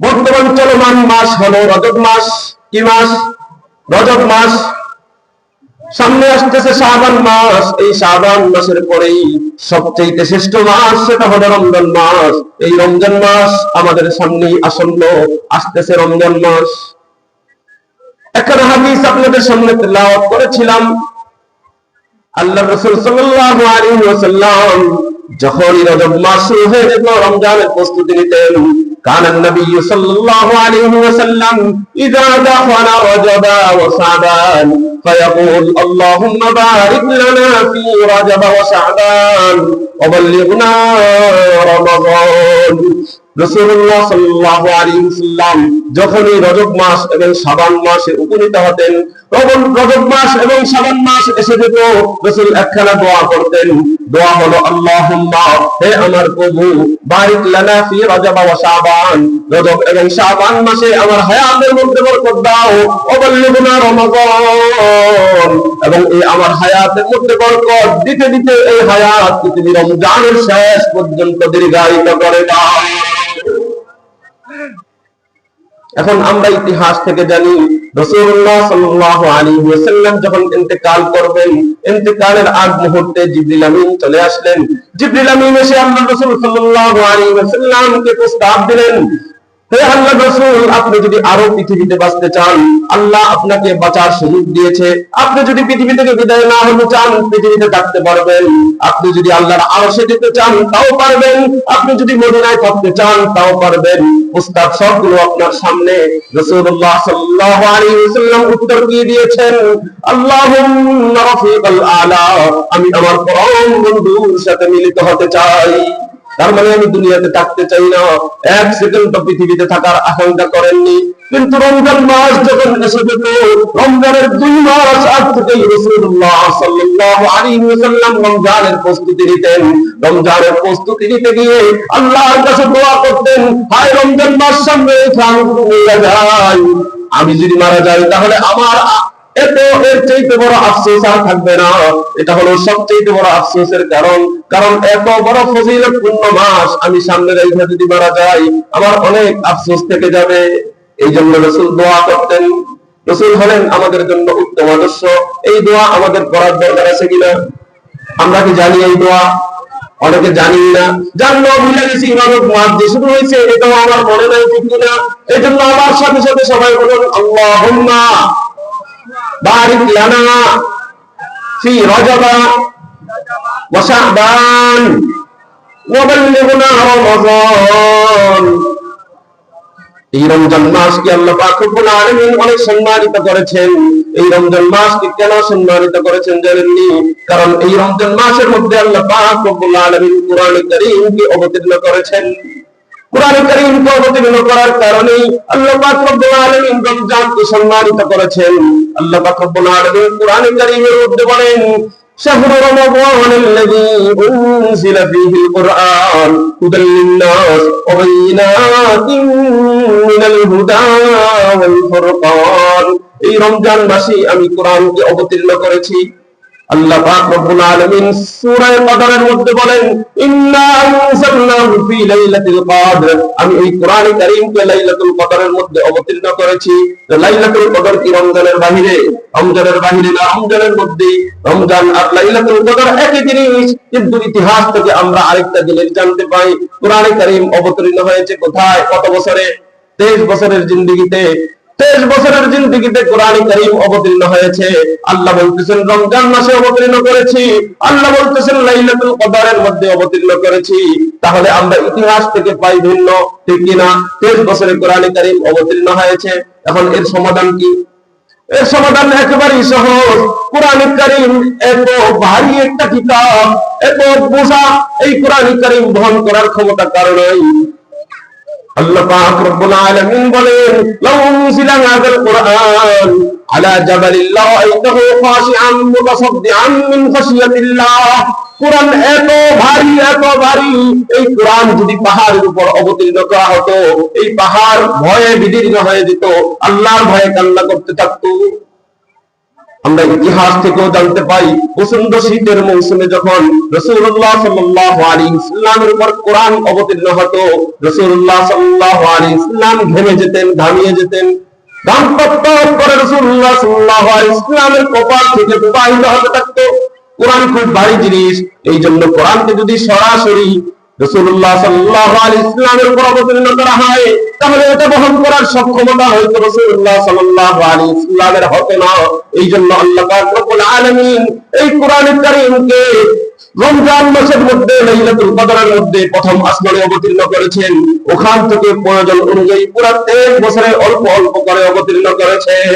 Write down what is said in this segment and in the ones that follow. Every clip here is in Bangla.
বর্তমান চলমান মাস হলো রজব মাস। কি মাস? রজব মাস। সামনে আসতেছে শাবান মাস। এই শাবান মাসের পরেই সবচেয়ে শ্রেষ্ঠ মাস, সেটা হলো রমজান মাস। এই রমজান মাস আমাদের সামনেই আসন্ন। আসতেছে রমজান মাস। একটা হাদিস আপনাদের সামনে তেলাওয়াত করেছিলাম। আল্লাহ রাসূল সাল্লাল্লাহু আলাইহি ওয়াসাল্লাম যখনই রজব মাস শুরু হয়ে যেত রমজানের প্রস্তুতি নিতেন। كان النبي صلى الله عليه وسلم إذا دخل رجب وشعبان فيقول اللهم بارك لنا في رجب وشعبان وبلغنا رمضان রসুল্লাহ সাল্লাহ আলী সাল্লাম যখনই রজব মাস এবং সাবান মাসে উপনীত হতেন তখন রজব মাস এবং সাবান মাস এসে যেত রসুল একখানা দোয়া করতেন দোয়া হলো, আল্লাহুম্মা, হে আমার প্রভু, বারিক লানা ফি রজব ওয়া শাবান। রজব এবং শাবান মাসে আমার হায়াতের মধ্যে বরকত দাও। ও বল্লিগুনা রমাদান। এবং এই আমার হায়াতের মধ্যে বরকত দিতে দিতে এই হায়াত পৃথিবীর রমজানের শেষ পর্যন্ত দীর্ঘায়িত করে দাও। এখন আমরা ইতিহাস থেকে জানি রসুল্লাহ সাল্লাহ আলী ওয়াসাল্লাম যখন ইন্তেকাল করবেন, ইন্তেকালের আগ মুহূর্তে জিবরিল আমিন চলে আসলেন। জিবরিল আমিন এসে আমরা রসুল সাল্লাহ আলী ওয়াসাল্লামকে প্রস্তাব দিলেন হে আল্লাহ রসুল, আপনি যদি আরও পৃথিবীতে বাঁচতে চান, আল্লাহ আপনাকে বাঁচার সুযোগ দিয়েছে। আপনি যদি পৃথিবী থেকে বিদায় না হতে চান, পৃথিবীতে থাকতে পারবেন। আপনি যদি আল্লাহর আরশে যেতে চান, তাও পারবেন। আপনি যদি মদিনায় থাকতে চান, তাও পারবেন। প্রস্তাব সবগুলো আপনার সামনে রাসূলুল্লাহ সাল্লাল্লাহু আলাইহি ওয়াসাল্লাম উত্তর দিয়ে দিয়েছেন। আল্লাহুম্মা রাফিকাল আলা, আমি আমার পরম বন্ধুর সাথে মিলিত হতে চাই। তার মানে আমি দুনিয়াতে থাকতে চাই না। এক সেকেন্ড পৃথিবীতে থাকার আকাঙ্ক্ষা করেননি। কিন্তু রমজান মাস যখন এসে যেত রমজানের দুই মাস আগ থেকেই রাসূলুল্লাহ সাল্লাল্লাহু আলাইহি ওয়াসাল্লাম রমজানের প্রস্তুতি নিতেন। রমজানের প্রস্তুতি নিতে গিয়ে আল্লাহর কাছে দোয়া করতেন, হায় রমজান মাস, সামনে আমি যদি মারা যাই, তাহলে আমার না। আমাদের জন্য উত্তম আদর্শ। এই দোয়া আমাদের করার দরকার আছে কিনা? আমরা কি জানি এই দোয়া? অনেকে জানি না। জানলো ভুলে গেছি ইমামত শুরু হয়েছে এটাও আমার মনে নাই ঠিক কিনা? এই জন্য আমার সাথে সাথে সবাই বলুন, আল্লাহুম্মা। ফি রজবা ওয়া শাবান ওয়া বাল্লিগনা রমাদান এই রমজান মাসকে আল্লাহ পাক রব্বুল আলামিন অনেক সম্মানিত করেছেন। এই রমজান মাসকে কেন সম্মানিত করেছেন জানেননি? কারণ এই রমজান মাসের মধ্যে আল্লাহ পাক রব্বুল আলামিন কোরআন কারীমকে অবতীর্ণ করেছেন। কোরআন কারীমকে অবতীর্ণ করার কারণে আল্লাহ পাক রব্বুল আলামিন রমজানকে সম্মানিত করেছেন আল্লাহ পাক রব্বুল আলামিন কোরআন কারীমের মধ্যে বলেন شهر رمضان الذي أنزل فيه القرآن هدى للناس وبينات من الهدى والفرقان এই রমজান মাসে আমি কোরআনকে অবতীর্ণ করেছি আল্লাহ পাক রব্বুল আলামিন সূরা কদরের মধ্যে বলেন, ইন্না আনজালনাহু ফি লাইলাতুল কদর। আমি এই কোরআনে কারীমকে লাইলাতুল কদরের মধ্যে অবতীর্ণ করেছি। লাইলাতুল কদর কি রমজানের বাহিরে? রমজানের বাহিরে না, রমজানের রমজান আর লাইলাতুল কদর একই জিনিস, কিন্তু ইতিহাস থেকে আমরা আরেকটা জিনিস জানতে পাই। কোরআনে কারীম অবতীর্ণ হয়েছে কোথায়? কত বছরে? 23 বছরের জিন্দেগিতে তেইশ বছরের জিন্দিগিতে কোরআন করিম অবতীর্ণ হয়েছে। আল্লাহ বলতেছেন, রমজান মাসে অবতীর্ণ করেছি। আল্লাহ বলতেছেন, লাইলাতুল কদরের মধ্যে অবতীর্ণ করেছি। তাহলে আমরা ইতিহাস থেকে পাই ভিন্ন, ঠিক কিনা তেইশ বছরে কোরআন করিম অবতীর্ণ হয়েছে। এখন এর সমাধান কি? এর সমাধান একেবারেই সহজ। কোরআন করিম এত ভারী একটা কিতাব, এত বোঝা। এই কোরআন করিম বহন করার ক্ষমতা কারণেই আল্লাহ পাক রব্বুল আলামিন বলেন, লাউ উনজিলা হাযাল কুরআন আলা জাবালিল মুতাসাদ্দিআন মিন খাশিয়াতিল্লাহ। এত ভারী এত ভারী, এই কোরআন যদি পাহাড়ের উপর অবতীর্ণ করা হতো, এই পাহাড় ভয়ে বিদীর্ণ হয়ে যেত, আল্লাহর ভয়ে কান্না করতে থাকতো। আমরা ইতিহাস থেকেও জানতে পাই প্রচণ্ড শীতের মৌসুমে যখন রসুল্লাহ সাল্লাহ আলী ইসলামের উপর কোরআন অবতীর্ণ হতো রসুল্লাহ সাল্লাহ আলী ইসলাম ঘেমে যেতেন, ঘামিয়ে যেতেন। করে রসুল্লাহ সাল্লাহ ইসলামের কপাল থেকে প্রবাহিত হতে থাকতো। কোরআন খুব ভারী জিনিস এই জন্য কোরআনকে যদি সরাসরি মধ্যে প্রথম আসমানে অবতীর্ণ করেছেন। ওখান থেকে প্রয়োজন অনুযায়ী পুরো তেইশ বছরে অল্প অল্প করে অবতীর্ণ করেছেন।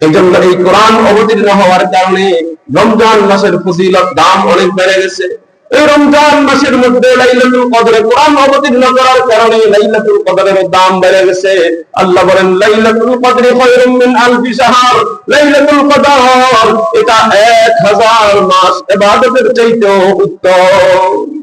এই জন্য এই কোরআন অবতীর্ণ হওয়ার কারণে রমজান মাসের ফজিলত দাম অনেক বেড়ে গেছে। এই রমজান মাসের মধ্যে লাইলাতুল কদরে কোরআন অবতীর্ণ করার কারণে লাইলাতুল কদরের দাম বেড়ে গেছে। আল্লাহ বলেন, লাইলাতুল কদরে খায়রুম মিন আলফি শাহর। লাইলাতুল কদর, এটা 1000 মাস ইবাদতের চাইতেও উত্তম।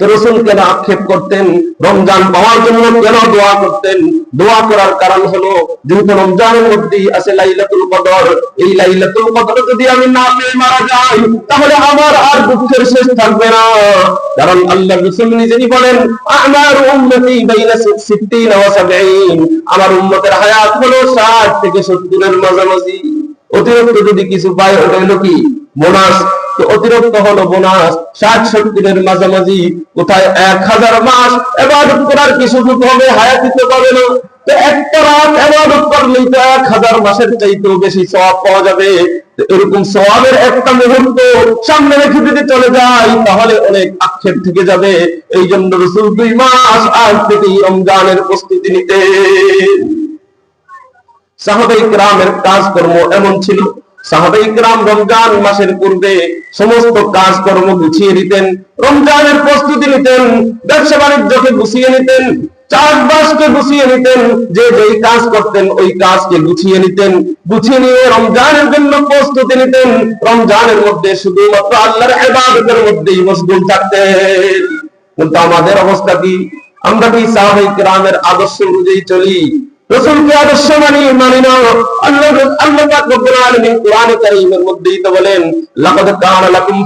রসুল কেন আক্ষেপ করতেন? রমজান পাওয়ার জন্য কেন দোয়া করতেন? দোয়া করার কারণ হলো যেহেতু রমজানের মধ্যেই আছে লাইলাতুল কদর। এই লাইলাতুল কদর যদি আমি না পেয়ে মারা যাই, তাহলে আমার আর দুঃখের শেষ থাকবে না। কারণ আল্লাহ রসুল নিজেই বলেন, আমার উম্মতি বাইনা সিত্তিন ওয়া আমার উম্মতের হায়াত হলো 60 থেকে 70 এর মাঝামাঝি। অতিরিক্ত যদি কিছু পায় ওটা হলো কি? বোনাস। তো অতিরিক্ত হলো বোনাস, ষাট মাঝামাঝি, কোথায় এক হাজার মাস এবাদত করার হবে? হায়াতিতে পাবে না। তো একটা রাত এবাদত করলেই তো এক হাজার মাসের চাইতেও বেশি সওয়াব পাওয়া যাবে। এরকম সওয়াবের একটা মুহূর্ত সামনে রেখে যদি চলে যায়, তাহলে অনেক আক্ষেপ থেকে যাবে। এই জন্য রসুল দুই মাস আগ থেকেই রমজানের প্রস্তুতি নিতে সাহাবাই গ্রামের কাজকর্ম এমন ছিল। রমজান রমজানের প্রস্তুতি নিতেন রমজানের জন্য প্রস্তুতি নিতেন, রমজানের মধ্যে শুধুমাত্র আল্লাহর ইবাদতের মধ্যেই থাকতেন। কিন্তু আমাদের অবস্থা কি? আমরা কি সাহাবাই গ্রামের আদর্শ অনুযায়ী চলি? রসুলকে আদর্শ মানি মানি না। আল্লাহ আল্লাহ পাক রব্বুল আলামিন কোরআনে কারীমের মধ্যেই তো বলেন, লাকাদ কানা লাকুম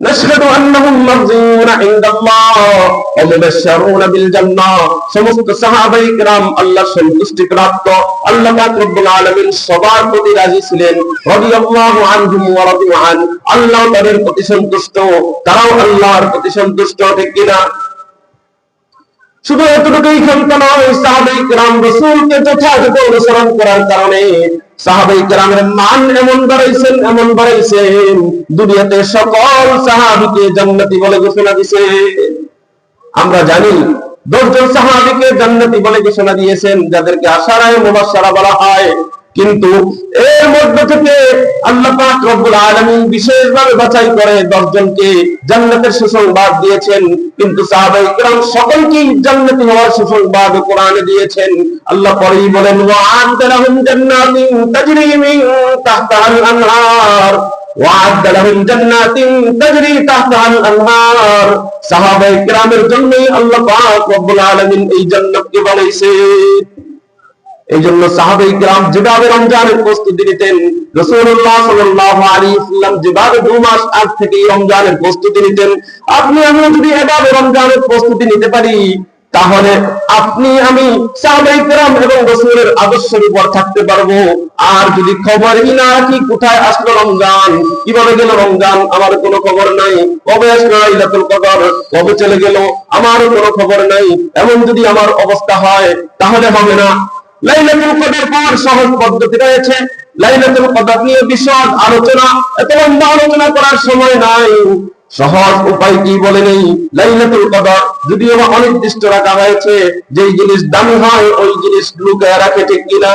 نشهد أنهم مرضون عند الله ومبشرون بالجنة সমস্ত সাহাবাই کرام আল্লাহ সন্তুষ্টি প্রাপ্ত আল্লাহ পাক রব্বুল আলামিন সবার প্রতি রাজি ছিলেন রাদিয়াল্লাহু আনহুম ওয়া রাদু আন আল্লাহ তাদের প্রতি সন্তুষ্ট তারাও আল্লাহর প্রতি সন্তুষ্ট ঠিক কিনা শুধু এতটুকুই ক্ষমতা নয় সাহাবাই کرام রাসূলকে যথাযথ অনুসরণ করার কারণে মান এমন এমন দুনিয়াতে সকল বলে আমরা জানি, দশজন সাহাবিকে জান্নাতি বলে ঘোষণা দিয়েছেন, যাদেরকে আশারায় মোবাসারা বলা হয়। কিন্তু এর মধ্যে থেকে আল্লাহ পাক রব্বুল আলামিন বিশেষভাবে বাছাই করে 10 জনকে জান্নাতের সুসংবাদ দিয়েছেন। কিন্তু সাহাবায়ে কিরাম সকলকেই জান্নাতি হওয়ার সুসংবাদ কোরআনে দিয়েছেন। আল্লাহ পরেই বলেন ওয়া'আদ লাহুম জান্নাতিন তাজরি মিন তাহতাহাল আনহার লাহুম জান্নাতিন তাজরি তাহতাহাল আনহার সাহাবায়ে কিরামের জন্যই আল্লাহ পাক রব্বুল আলামিন এই জান্নাতকে বানাইছে। এই জন্য সাহাবাই গ্রাম যেভাবে রমজানের প্রস্তুতি নিতেন রসুল্লাহ সাল্লাহ আলী ইসলাম যেভাবে দু মাস আগ থেকে রমজানের প্রস্তুতি নিতেন, আপনি আমি যদি এভাবে রমজানের প্রস্তুতি নিতে পারি, তাহলে আপনি, আমি সাহাবাইকরাম এবং রসুলের আদর্শের উপর থাকতে পারব। আর যদি খবরই না রাখি, কোথায় আসলো রমজান? কীভাবে গেল রমজান? আমার কোনো খবর নাই। কবে আসলো লাইলাতুল কদর? কবে চলে গেল? আমারও কোনো খবর নাই। এমন যদি আমার অবস্থা হয়, তাহলে হবে না। লাইলাতুল কদর পাওয়ার সহজ পদ্ধতি রয়েছে। লাইলাতুল কদর নিয়ে বিশদ আলোচনা, এত লম্বা আলোচনা করার সময় নাই। সহজ উপায় কি বলে নেই? লাইলাতুল কদর যদিও অনির্দিষ্ট রাখা হয়েছে, যেই জিনিস দামি হয়, ওই জিনিস লুকায় রাখে ঠিক কিনা?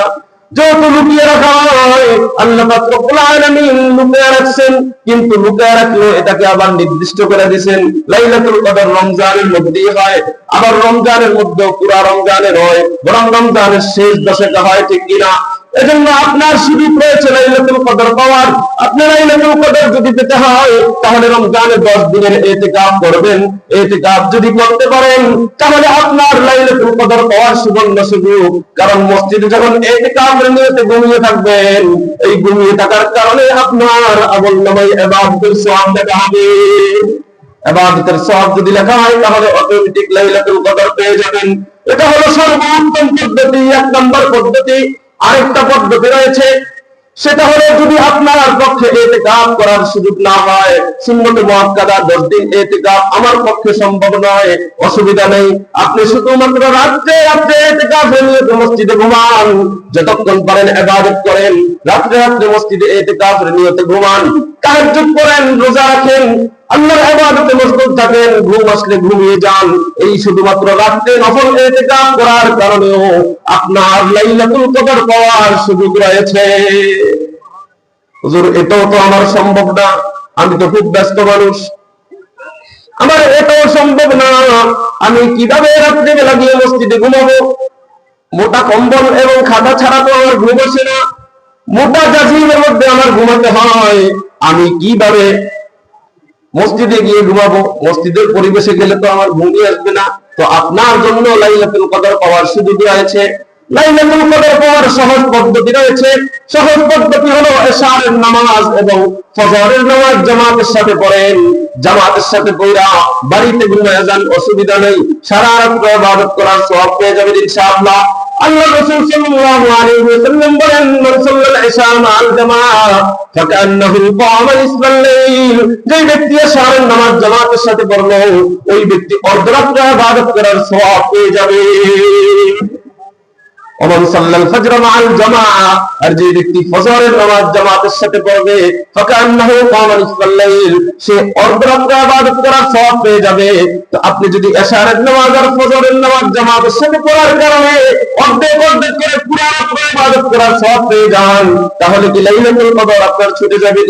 যত লুকিয়ে রাখা হয়, আল্লাহ রব্বুল আলামিন লুকিয়ে রাখছেন, কিন্তু লুকিয়ে রাখল এটাকে আবার নির্দিষ্ট করে দিয়েছেন লাইলাতুল কদর রমজানের মধ্যেই হয়, আবার রমজানের মধ্যে পুরা রমজানের হয়, বরং রমজানের শেষ দশকে হয় ঠিক কিনা? এজন্য আপনার সুযোগ রয়েছে লাইলাতুল কদর পাওয়ার। আপনি লাইলাতুল কদর যদি পেতে হয়, তাহলে রমজানের 10 দিনের ইতিকাফ করবেন। ইতিকাফ যদি করতে পারেন, তাহলে আপনার লাইলাতুল কদর পাওয়ার সুবর্ণ সুযোগ। কারণ মসজিদে যখন ইতিকাফের নিয়তে ঘুমিয়ে থাকবেন, এই ঘুমিয়ে থাকার কারণে আপনার আমল নামায় ইবাদতের সওয়াব দেখা হবে। ইবাদতের সওয়াব যদি লেখা হয়, তাহলে অটোমেটিক লাইলাতুল কদর পেয়ে যাবেন। এটা হলো সর্বোত্তম পদ্ধতি, এক নম্বর পদ্ধতি। আরেকটা পদ্ধতি রয়েছে সেটা হলো যদি আপনার পক্ষে এতে কাম করার সুযোগ না হয় সুন্নত মুআক্কাদা 10 দিন এতে কাপ আমার পক্ষে সম্ভব নয়, অসুবিধা নেই। আপনি শুধুমাত্র রাত্রে রাত্রে এতেকাপ নিয়ে মসজিদে ঘুমান, যতক্ষণ পারেন এবার করেন, রাত্রে রাত্রে মসজিদে এতে কাপ নিয়তে ঘুমান। তাহাজ্জুদ করেন, রোজা রাখেন, আল্লাহর ইবাদতে মশগুল থাকেন, ঘুম আসলে ঘুমিয়ে যান। এই শুধুমাত্র রাত্রে নফল করার কারণেও আপনার লাইলাতুল কদর পাওয়ার সুযোগ রয়েছে। হুজুর, এটাও তো আমার সম্ভব না। আমি তো খুব ব্যস্ত মানুষ। আমার এটাও সম্ভব না। আমি কীভাবে রাত্রে বেলা গিয়ে মসজিদে ঘুমাবো? মোটা কম্বল এবং খাতা ছাড়া তো আমার ঘুম আসে না। মোটা জাজিমের মধ্যে আমার ঘুমাতে হয়। আমি কীভাবে মসজিদে গিয়ে ঘুমাবো? মসজিদের পরিবেশে গেলে তো আমার ঘুমিয়ে আসবে না। তো আপনার জন্য লাইলাতুল কদর পাওয়ার সুযোগ রয়েছে। লাইলাতুল কদর পাওয়ার সহজ পদ্ধতি রয়েছে। সহজ পদ্ধতি হলো এশারের নামাজ এবং ফজরের নামাজ জামাতের সাথে পড়েন। জামাতের সাথে পড়া বাড়িতে ঘুমিয়ে যান, অসুবিধা নেই। সারা রাত ইবাদত করার সওয়াব পেয়ে যাবেন ইনশাআল্লাহ। আল্লাহ রাসূল সাল্লাল্লাহু আলাইহি ওয়াসাল্লাম বলেন, মান সাল্লাল ইশা মা'আল জামাআ ফাকান্নাহু ক্বামা ইসমাল লাইল। যে ব্যক্তি ইশার নামাজ জামাতের সাথে পড়ল ওই ব্যক্তি অর্ধরাত্রে ইবাদত করার সওয়াব পেয়ে যাবে। আপনি যদি তাহলে কি আপনার ছুটে যাবে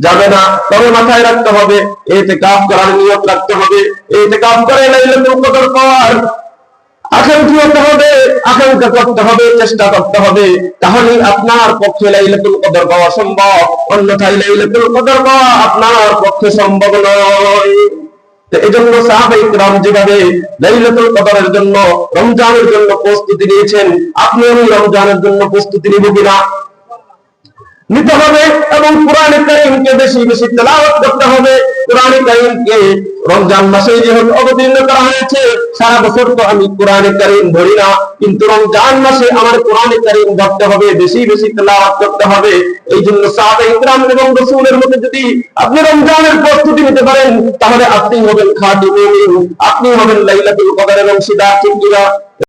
যাবে না। তবে মাথায় রাখতে হবে এতে কাপ করার নিয়ত রাখতে হবে। এতে কাপ করে লাইলাতুল পাওয়ার চেষ্টা করতে হবে এজন্য ইকরাম যেভাবে জন্য, রমজানের জন্য প্রস্তুতি নিয়েছেন আপনি আমি রমজানের জন্য প্রস্তুতি নিব কিনা? নিতে হবে এবং পুরাণের কারিমকে বেশি বেশি তেলাওয়াত করতে হবে। কোরআন কারীমকে রমজান মাসে যেহেতু অবতীর্ণ করা হয়েছে, সারা বছর তো আমি কোরআন কারীম ধরি না। কিন্তু রমজান মাসে আমার কোরআন কারীম ধরতে হবে, বেশি বেশি তেলাওয়াত করতে হবে। এই জন্য সাহাবা ইকরাম এবং রাসূলের মধ্যে যদি আপনি রমজানের প্রস্তুতি নিতে পারেন, তাহলে আপনি হবেন খাঁটি আপনি হবেন লাইলাতুল কদরের অংশীদার ঠিক কিনা?